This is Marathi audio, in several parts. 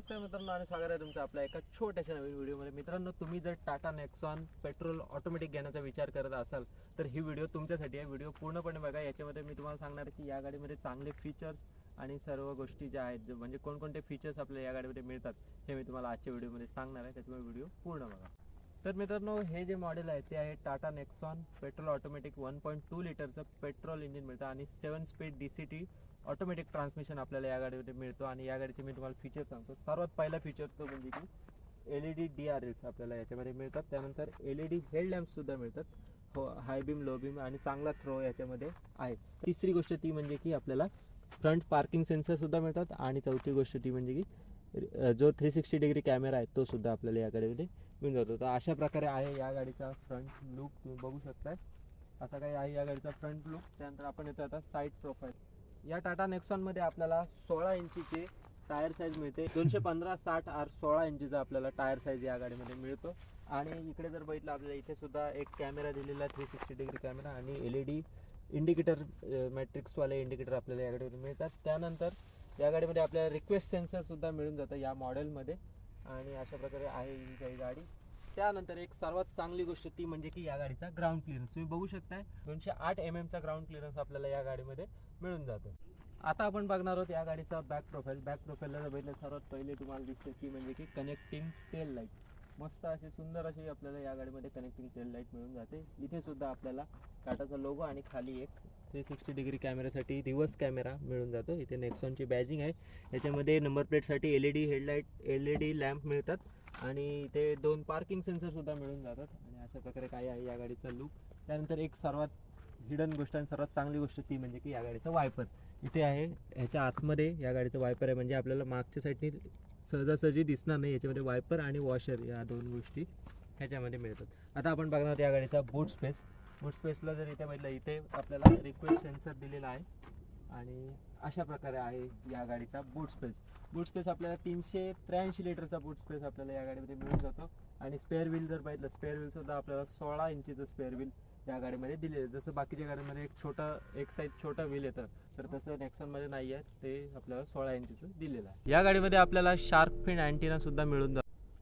नमस्कार मित्रांनो आणि स्वागत आहे तुमचं आपल्या एका छोट्याशा नवीन व्हिडिओमध्ये. मित्रांनो तुम्ही जर टाटा नेक्सॉन पेट्रोल ऑटोमॅटिक घेण्याचा विचार करत असाल तर ही व्हिडिओ तुमच्यासाठी आहे. व्हिडिओ पूर्णपणे बघा याच्यामध्ये मी तुम्हाला सांगणार की या गाडीमध्ये चांगले फीचर्स आणि सर्व गोष्टी ज्या आहेत म्हणजे कोणकोणते फीचर्स आपल्या या गाडीमध्ये मिळतात हे मी तुम्हाला आजच्या व्हिडिओमध्ये सांगणार आहे. त्याच्यामुळे व्हिडिओ पूर्ण बघा. तर मित्रांनो हे जे मॉडेल आहे ते आहे Tata Nexon petrol automatic one point two लिटरचं पेट्रोल इंजिन मिळतं आणि seven speed D C T automatic transmission आपल्याला या गाडीमध्ये मिळतो आणि या गाडीचे मी तुम्हाला फीचर सांगतो. सर्वात पहिला फीचर तो म्हणजे की L E D D R Ls आपल्याला याच्यामध्ये मिळतात. त्यानंतर एल ई डी हेडलॅम्पसुद्धा मिळतात. हो हाय बीम लो बीम आणि चांगला थ्रो याच्यामध्ये आहे. तिसरी गोष्ट ती म्हणजे की आपल्याला फ्रंट पार्किंग सेन्सरसुद्धा मिळतात आणि चौथी गोष्ट ती म्हणजे की जो थ्री सिक्स्टी डिग्री कॅमेरा आहे तो सुद्धा आपल्याला या गाडीमध्ये मिळून जातो. तर अशा प्रकारे आहे या गाडीचा फ्रंट लुक तुम्ही बघू शकताय. असा काही आहे या गाडीचा फ्रंट लुक त्यानंतर आपण येतो आता साईड प्रोफाईल या टाटा नेक्सॉनमध्ये आपल्याला सोळा इंचीचे टायर साईज मिळते. दोनशे पंधरा साठ आर सोळा इंचीचा आपल्याला टायर साईज या गाडीमध्ये मिळतो. आणि इकडे जर बघितलं आपल्याला इथे सुद्धा एक कॅमेरा दिलेला थ्री सिक्स्टी डिग्री कॅमेरा आणि एल ई डी इंडिकेटर मॅट्रिक्सवाले इंडिकेटर आपल्याला या गाडीमध्ये मिळतात. त्यानंतर या गाडीमध्ये आपल्याला रिक्वेस्ट सेन्सरसुद्धा मिळून जातं या मॉडेलमध्ये आणि अशा प्रकारे आहे ही काही गाडी. त्यानंतर एक सर्वात चांगली गोष्ट ती म्हणजे की या गाडीचा ग्राउंड क्लिअरन्स तुम्ही बघू शकताय दोनशे आठ एम एमचा ग्राउंड क्लिअरन्स आपल्याला या गाडीमध्ये मिळून जातो. आता आपण बघणार आहोत या गाडीचा बॅक प्रोफाईल बॅक प्रोफाईलला बघितलं सर्वात पहिले तुम्हाला दिसते की म्हणजे की कनेक्टिंग टेल लाइट मस्त अशी सुंदर अशी आपल्याला या गाडीमध्ये कनेक्टिंग टेल लाइट मिळून जाते. इथे सुद्धा आपल्याला टाटाचा लोगो आणि खाली एक थ्री सिक्स्टी डिग्री कॅमेऱ्यासाठी रिव्हर्स कॅमेरा मिळून जातो. इथे नेक्सॉनची बॅजिंग आहे. याच्यामध्ये नंबर प्लेटसाठी L E D headlight L E D lamp मिळतात. आणि इथे दोन पार्किंग सेन्सर सुद्धा मिळून जातात. आणि अशा प्रकारे काय आहे या गाडीचा लुक त्यानंतर एक सर्वात हिडन गोष्ट आणि सर्वात चांगली गोष्ट ती म्हणजे की या गाडीचं वायपर इथे आहे ह्याच्या आतमध्ये या गाडीचं वायपर आहे. म्हणजे आपल्याला मागच्या साईडने सहजासहजी दिसणार नाही. याच्यामध्ये वायपर आणि वॉशर या दोन गोष्टी ह्याच्यामध्ये मिळतात. आता आपण बघणार या गाडीचा बूट स्पेस बूट स्पेसला जर इथे म्हटलं इथे आपल्याला रिक्वेस्ट सेन्सर दिलेला आहे. आणि अशा प्रकारे आहे या गाडीचा बूट स्पेस बूट स्पेस आपल्याला तीनशे त्र्याऐंशी लिटरचा बूट स्पेस आपल्याला या गाडीमध्ये मिळून जातो. आणि स्पेअर व्हील जर बघितलं स्पेअर व्हील सुद्धा आपल्याला सोळा इंचीचं स्पेअर व्हील या गाडीमध्ये दिलेलं आहे. जसं बाकीच्या गाडीमध्ये एक छोटं एक साईज छोटं व्हील येतं तर तसं नेक्सॉनमध्ये नाही आहे ते आपल्याला सोळा इंचीचं दिलेलं आहे. या गाडीमध्ये आपल्याला शार्क फिन अँटिना सुद्धा मिळून जातो.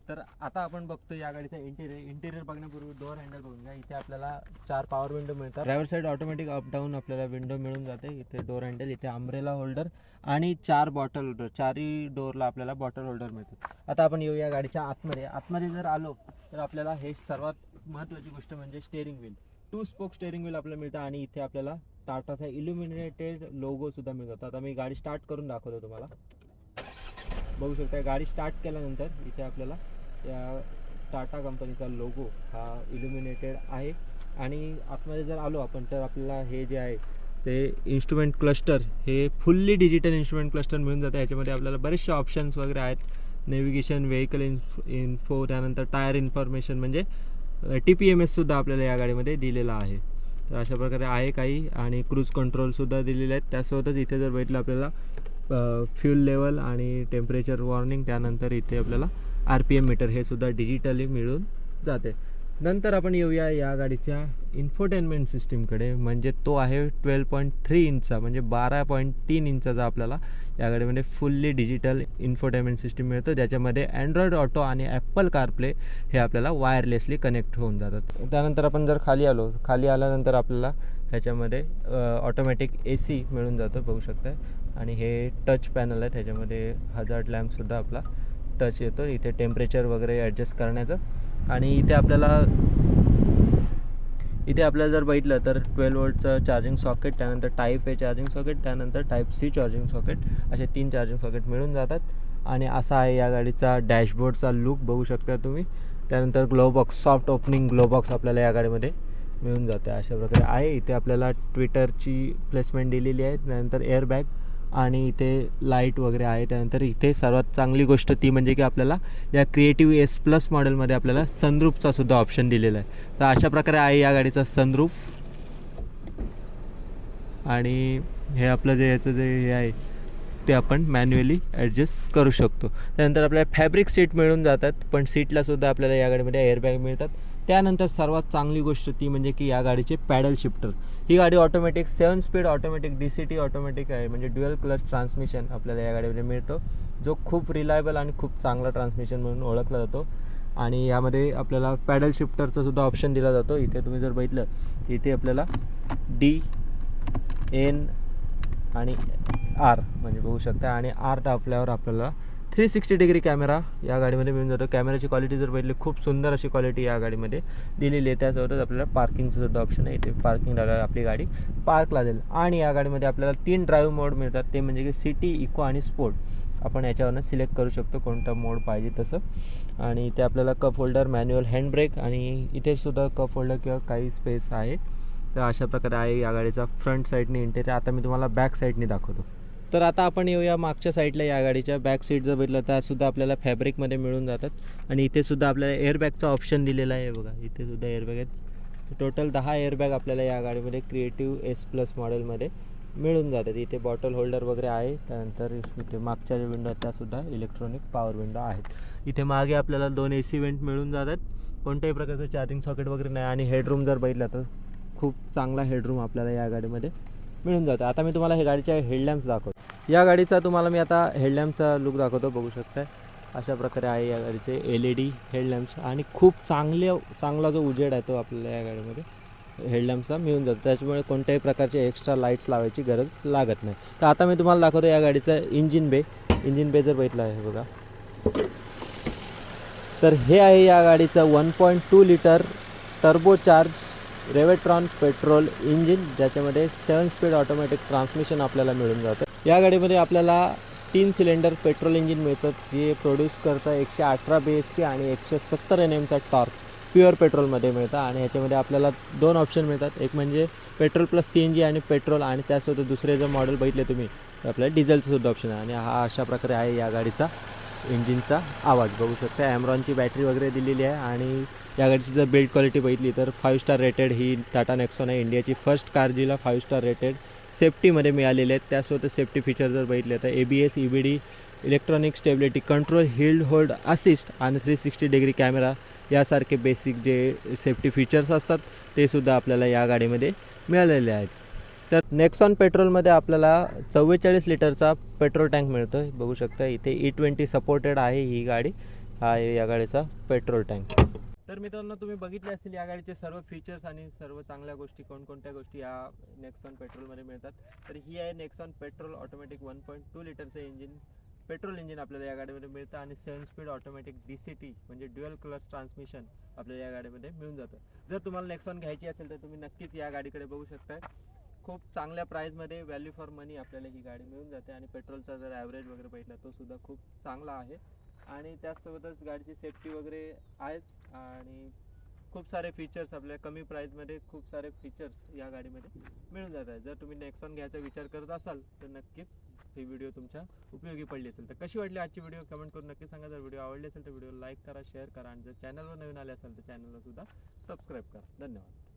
तर आता आपण बघतो या गाडीचा इंटेरियर इंटेरियर बघण्यापूर्वी डोअर हँडल बघून घ्या. इथे आपल्याला चार पॉवर विंडो मिळतात. Driver side automatic up down आपल्याला विंडो मिळून जाते. इथे डोअर हँडल इथे अम्ब्रेला होल्डर आणि चार बॉटल होल्डर चारही डोअरला आपल्याला बॉटल होल्डर मिळतात. आता आपण येऊ या गाडीच्या आतमध्ये. आतमध्ये जर आलो तर आपल्याला हे सर्वात महत्त्वाची गोष्ट म्हणजे steering wheel two spoke steering wheel आपल्याला मिळतं आणि इथे आपल्याला टाटाचा इल्युमिनेटेड लोगो सुद्धा मिळतो आता मी गाडी स्टार्ट करून दाखवतो तुम्हाला. बघू शकता गाडी स्टार्ट केल्यानंतर इथे आपल्याला या टाटा कंपनीचा लोगो हा इल्युमिनेटेड आहे. आणि आतमध्ये जर आलो आपण तर आपल्याला हे जे आहे ते इन्स्ट्रुमेंट क्लस्टर हे फुल्ली डिजिटल इन्स्ट्रुमेंट क्लस्टर मिळून जातं. याच्यामध्ये आपल्याला बरेचसे ऑप्शन्स वगैरे आहेत. नेव्हिगेशन व्हेकल इन्फ इन्फो त्यानंतर टायर इन्फॉर्मेशन म्हणजे टी पी एम एससुद्धा आपल्याला या गाडीमध्ये दिलेला आहे. तर अशा प्रकारे आहे काही आणि क्रूज कंट्रोलसुद्धा दिलेले आहेत. त्यासोबतच इथे जर बघितलं आपल्याला फ्यूल लेवल आणि टेम्परेचर वॉर्निंग त्यानंतर इथे आपल्याला आर पी एम मीटर हे सुद्धा डिजिटली मिळून जाते. नंतर आपण येऊया या गाडीच्या इन्फोटेनमेंट सिस्टीमकडे म्हणजे तो आहे ट्वेल्व पॉईंट थ्री इंचचा म्हणजे बारा पॉईंट तीन इंचाचा आपल्याला या गाडीमध्ये फुल्ली डिजिटल इन्फोटेनमेंट सिस्टीम मिळतो. ज्याच्यामध्ये अँड्रॉइड ऑटो आणि ॲप्पल कारप्ले हे आपल्याला वायरलेसली कनेक्ट होऊन जातात. त्यानंतर आपण जर खाली आलो खाली आल्यानंतर आपल्याला ह्याच्यामध्ये ऑटोमॅटिक ए सी मिळून जातो बघू शकता आणि हे टच पॅनल आहे त्याच्यामध्ये हजार्ड लॅम्पसुद्धा आपला टच येतो इथे टेम्परेचर वगैरे ॲडजस्ट करण्याचं. आणि इथे आपल्याला इथे आपल्याला जर बघितलं तर ट्वेल्व वोल्टचं चार्जिंग सॉकेट त्यानंतर टाईप ए चार्जिंग सॉकेट त्यानंतर टाईप सी चार्जिंग सॉकेट असे तीन चार्जिंग सॉकेट मिळून जातात. आणि असा आहे या गाडीचा डॅशबोर्डचा लुक बघू शकता तुम्ही. त्यानंतर ग्लोबॉक्स सॉफ्ट ओपनिंग ग्लोबॉक्स आपल्याला या गाडीमध्ये मिळून जाते. अशा प्रकारे आहे. इथे आपल्याला ट्विटरची प्लेसमेंट दिलेली आहे. त्यानंतर एअरबॅग आणि इथे लाइट वगैरे आहे. त्यानंतर इथे सर्वात चांगली गोष्ट ती म्हणजे की आपल्याला या क्रिएटिव्ह एस प्लस मॉडेलमध्ये आपल्याला सनरूपचा सुद्धा ऑप्शन दिलेला आहे. तर अशा प्रकारे आहे या गाडीचा सनरूप आणि हे आपलं जे याचं जे हे आहे ते आपण मॅन्युअली ॲडजस्ट करू शकतो. त्यानंतर आपल्याला फॅब्रिक सीट मिळून जातात पण सीटलासुद्धा आपल्याला या गाडीमध्ये एअरबॅग मिळतात. त्यानंतर सर्वात चांगली गोष्ट ती म्हणजे की या गाडीचे पॅडल शिफ्टर. ही गाडी automatic seven speed automatic D C T automatic आहे. म्हणजे ड्युअल क्लच ट्रान्समिशन आपल्याला या गाडीमध्ये मिळतो. जो खूप रिलायबल आणि खूप चांगला ट्रान्समिशन म्हणून ओळखला जातो. आणि यामध्ये आपल्याला पॅडल शिफ्टरचा सुद्धा ऑप्शन दिला जातो. इथे तुम्ही जर बघितलं इथे आपल्याला डी एन आणि आर म्हणजे बघू शकता. आणि आर टापल्यावर आपल्याला थ्री सिक्स्टी डिग्री कॅमेरा या गाडीमध्ये मिळून जातो. कॅमेराची क्वालिटी जर बघितली खूप सुंदर अशी क्वालिटी या गाडीमध्ये दिलेली आहे. त्यासोबतच आपल्याला पार्किंगचं सुद्धा ऑप्शन आहे. इथे पार्किंग लावल्यावर आपली गाडी पार्कला जाईल. आणि या गाडीमध्ये आपल्याला तीन ड्राईव्ह मोड मिळतात. ते म्हणजे की सिटी इको आणि स्पोर्ट आपण याच्यावरनं सिलेक्ट करू शकतो कोणता मोड पाहिजे तसं. आणि इथे आपल्याला कप होल्डर मॅन्युअल हँडब्रेक आणि इथेसुद्धा कप होल्डर किंवा काही स्पेस आहे. तर अशा प्रकारे आहे या गाडीचा फ्रंट साईडने इंटेरियर आता मी तुम्हाला बॅक साईडने दाखवतो. तर आता आपण येऊया मागच्या साईडला या गाडीच्या. बॅक सीट जर बघितलं तर सुद्धा आपल्याला फॅब्रिकमध्ये मिळून जातात. आणि इथे सुद्धा आपल्याला एअरबॅगचा ऑप्शन दिलेला आहे बघा. इथे सुद्धा एअरबॅग आहेत. टोटल दहा एअरबॅग आपल्याला या गाडीमध्ये क्रिएटिव्ह एस प्लस मॉडेलमध्ये मिळून जातात. इथे बॉटल होल्डर वगैरे आहे. त्यानंतर इथे मागच्या विंडो आहेत त्यासुद्धा इलेक्ट्रॉनिक पॉवर विंडो आहेत. इथे मागे आपल्याला दोन ए सी वेंट मिळून जातात. कोणत्याही प्रकारचं चार्जिंग सॉकेट वगैरे नाही. आणि हेडरूम जर बघितला तर खूप चांगला हेडरूम आपल्याला या गाडीमध्ये मिळून जातं. आता मी तुम्हाला हे गाडीच्या हेडलॅम्प्स दाखवतो. या गाडीचा तुम्हाला मी आता हेडलॅम्पचा लुक दाखवतो बघू शकता अशा प्रकारे आहे या गाडीचे एल ई डी हेडलॅम्प्स आणि खूप चांगले चांगला जो उजेड आहे तो आपल्याला या गाडीमध्ये हेडलॅम्प्सला मिळून जातो. त्याच्यामुळे कोणत्याही प्रकारचे एक्स्ट्रा लाईट्स लावायची गरज लागत नाही. तर आता मी तुम्हाला दाखवतो या गाडीचं इंजिन बे इंजिन बे जर बघितलं आहे बघा. तर हे आहे या गाडीचं one point two litre turbo charge Revotron petrol engine ज्याच्यामध्ये सेवन स्पीड ऑटोमॅटिक ट्रान्समिशन आपल्याला मिळून जातं. या गाडीमध्ये आपल्याला तीन सिलेंडर पेट्रोल इंजिन मिळतं जे प्रोड्यूस करतं एकशे अठरा बी एच पी आणि एकशे सत्तर एन एमचा टॉर्क प्युअर पेट्रोलमध्ये मिळतं. आणि ह्याच्यामध्ये आपल्याला दोन ऑप्शन मिळतात. एक म्हणजे petrol plus C N G आणि पेट्रोल आणि त्यासोबत दुसरे जर मॉडेल बघितले तुम्ही तर आपल्याला डिझेलचं सुद्धा ऑप्शन आहे. आणि हा अशा प्रकारे आहे या गाडीचा इंजिनचा आवाज. बघू शकता ॲमरॉनची बॅटरी वगैरे दिलेली आहे आणि या गाडीची जर बिल्ड क्वालिटी बघितली तर फाईव्ह स्टार रेटेड ही टाटा नेक्सॉन आहे. इंडियाची फर्स्ट कार जिला फाईव्ह स्टार रेटेड सेफ्टीमध्ये मिळालेले आहेत. त्यासोबत सेफ्टी फीचर जर बघितले तर A B S E B D electronic stability control hill hold assist आणि थ्री सिक्स्टी डिग्री कॅमेरा यासारखे बेसिक जे सेफ्टी फीचर्स असतात ते सुद्धा आपल्याला या गाडीमध्ये मिळालेले आहेत. तर नेक्सॉन पेट्रोलमध्ये आपल्याला चव्वेचाळीस लिटरचा पेट्रोल टँक मिळतो बघू शकता इथे ई ट्वेंटी सपोर्टेड आहे ही गाडी. हा आहे या गाडीचा पेट्रोल टँक. तर मित्रांनो तुम्ही बघितले असतील या गाडीचे सर्व फीचर्स आणि सर्व चांगल्या गोष्टी कोणकोणत्या गोष्टी या नेक्सॉन पेट्रोलमध्ये मिळतात. तर ही आहे Nexon petrol automatic one point two लिटरचं इंजिन पेट्रोल इंजिन आपल्याला या गाडीमध्ये मिळतं आणि seven speed automatic D C T म्हणजे ड्युअल क्लच ट्रान्समिशन आपल्याला या गाडीमध्ये मिळून जातं. जर तुम्हाला नेक्सॉन घ्यायची असेल तर तुम्ही नक्कीच या गाडीकडे बघू शकता खूप चांगल्या प्राईजमध्ये व्हॅल्यू फॉर मनी आपल्याला ही गाडी मिळून जाते आणि पेट्रोलचा जर ॲव्हरेज वगैरे बघितला तो सुद्धा खूप चांगला आहे. आणि त्याचसोबतच गाडीची सेफ्टी वगैरे आहेच आणि खूप सारे फीचर्स आपल्या कमी प्राईजमध्ये खूप सारे फीचर्स या गाडीमध्ये मिळून जात आहेत. जर तुम्ही नेक्सॉन घ्यायचा विचार करत असाल तर नक्कीच ही व्हिडिओ तुमच्या उपयोगी पडली असेल. तर कशी वाटली आजची व्हिडिओ कमेंट करून नक्की सांगा. जर व्हिडिओ आवडली असेल तर व्हिडिओ लाईक करा शेअर करा. आणि जर चॅनलवर नवीन आले असेल तर चॅनलला सुद्धा सबस्क्राईब करा. धन्यवाद.